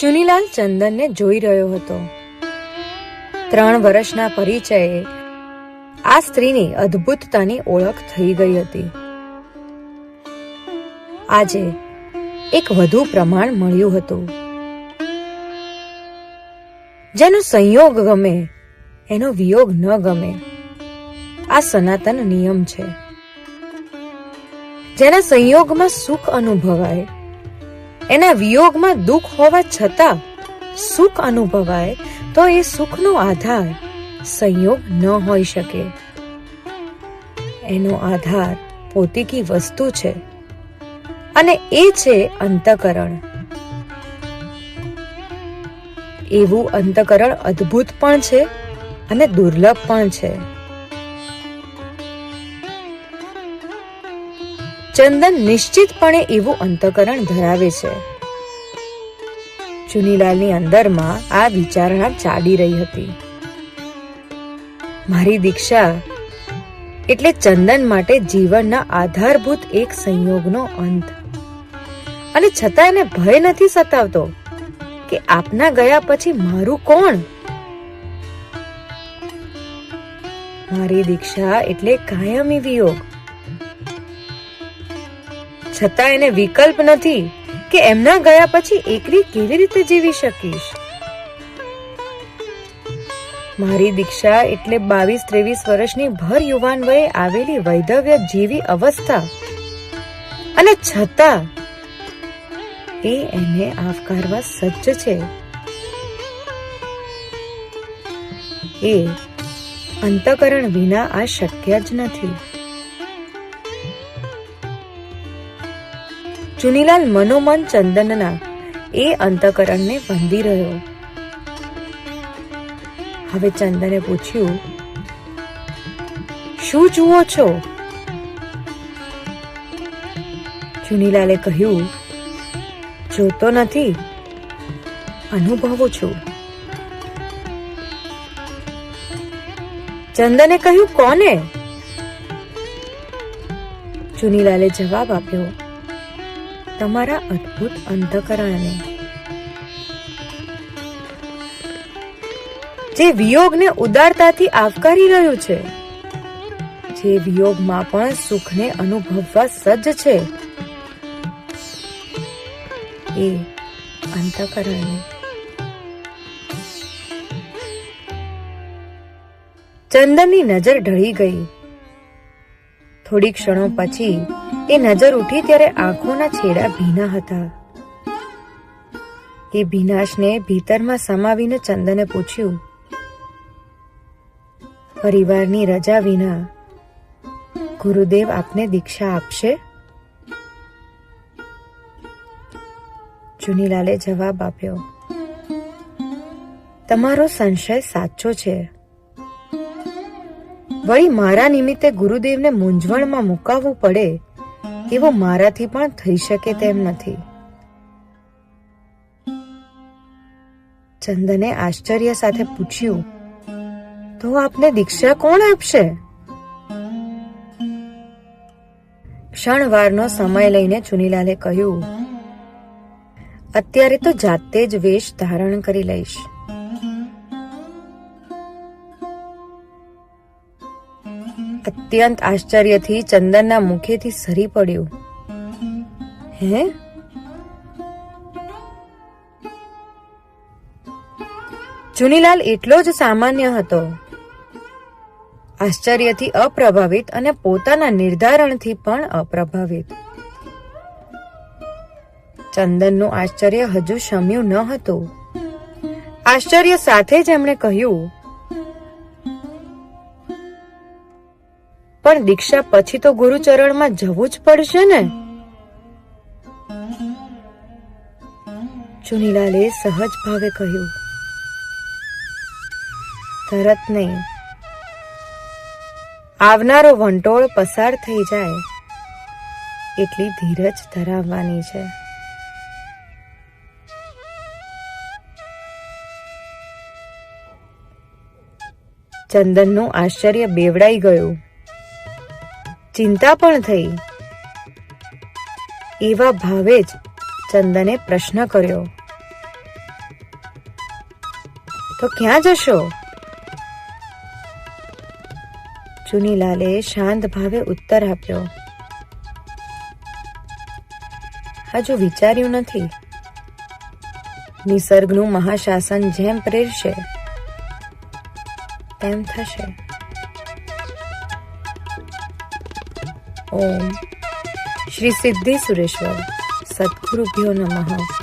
ચુનીલાલ ચંદનને જોઈ રહ્યો હતો. ત્રણ વર્ષના પરિચયે આ સ્ત્રીની અદ્ભુતતાની ઓળખ થઈ ગઈ હતી. આજે એક વધુ પ્રમાણ મળ્યું હતું. જેનો સંયોગ ગમે, એનો વિયોગ ન ગમે. આ સનાતન નિયમ છે. જેના સંયોગમાં સુખ અનુભવાય. એના વિયોગમાં દુઃખ હોવા છતાં સુખ અનુભવાય, તો એ સુખનો આધાર સંયોગ ન હોઈ શકે. એનો આધાર પોતીકી વસ્તુ છે અને એ છે અંતકરણ. એવું અંતકરણ અદ્ભુત પણ છે અને દુર્લભ પણ છે. ચંદન નિશ્ચિતપણે એવું અંતકરણ ધરાવે છે. ચુનીલાલની અંદરમાં આ વિચારણા ચાલી રહી હતી. મારી દીક્ષા, એટલે ચંદન માટે જીવનના આધારભૂત એક સંયોગનો અંત. અને છતાં એને ભય નથી સતાવતો કે આપના ગયા પછી મારું કોણ? મારી દીક્ષા એટલે કાયમી વિયોગ. છતાં એને વિકલ્પ નથી કે એમના ગયા પછી એકલી કેવી રીતે જીવી શકીશ. મારી દીક્ષા એટલે બાવીસ ત્રેવીસ વર્ષની ભર યુવાન વયે આવેલી વૈધવ્ય જેવી અવસ્થા. અને છતાં એ એને આવકારવા સજ્જ છે. એ અંતકરણ વિના આ શક્ય જ નથી. ચુનીલાલ મનોમન ચંદનના એ અંતકરણને વંદી રહ્યો. હવે ચંદને પૂછ્યું, શું જુઓ છો? ચુનીલાલે કહ્યું, જોતો નથી, અનુભવું છું. ચંદને કહ્યું, કોને? ચુનીલાલે જવાબ આપ્યો તમારા અદ્ભુત અંતકરણને જે વિયોગને ઉદારતાથી આવકારી રહ્યું છે, જે વિયોગમાં પણ સુખને અનુભવવા સજ્જ છે, એ અંતકરણને ચંદનની નજર ઢળી ગઈ. થોડી ક્ષણો પછી એ નજર ઉઠી ત્યારે આંખોના છેડા ભીના હતા. એ ભીનાશને ભીતરમાં સમાવીને ચંદને પૂછ્યું, પરિવારની રજા વિના ગુરુદેવ આપને દીક્ષા આપશે? ચુનીલાલે જવાબ આપ્યો, તમારો સંશય સાચો છે. વળી મારા નિમિત્તે ગુરુદેવને મૂંઝવણમાં મુકાવવું પડે એવું મારાથી પણ થઈ શકે તેમ નથી. ચંદને આશ્ચર્ય સાથે પૂછ્યું તો આપને દીક્ષા કોણ આપશે? ક્ષણવારનો સમય લઈને ચુનીલાલે કહ્યું અત્યારે તો જાતે જ વેશ ધારણ કરી લઈશ. અત્યંત આશ્ચર્યથી ચંદનના મુખેથી સરી પડ્યું. હે? ચુનીલાલ એટલો જ સામાન્ય હતો. આશ્ચર્યથી અપ્રભાવિત અને પોતાના નિર્ધારણથી પણ અપ્રભાવિત. ચંદનનું આશ્ચર્ય હજુ શમ્યું ન હતું. આશ્ચર્ય સાથે જ એમણે કહ્યું પણ દીક્ષા પછી તો ગુરુચરણમાં જવું જ પડશે ને? ચુનીલાલે સહજ ભાવે કહ્યું, તરત નહીં. આવનારો વંટોળ પસાર થઈ જાય, એટલી ધીરજ ધરાવવાની છે. ચંદનનું આશ્ચર્ય બેવડાઈ ગયું. ચિંતા પણ થઈ. એવા ભાવે જ ચંદને પ્રશ્ન કર્યો. તો ક્યાં જશો? ચુનીલાલે શાંત ભાવે ઉત્તર આપ્યો. હજુ વિચાર્યું નથી. નિસર્ગનું મહાશાસન જેમ પ્રેરશે, તેમ થશે. ઓમ શ્રી સિદ્ધિ સુરેશ્વર સદગુરુભ્યો નમઃ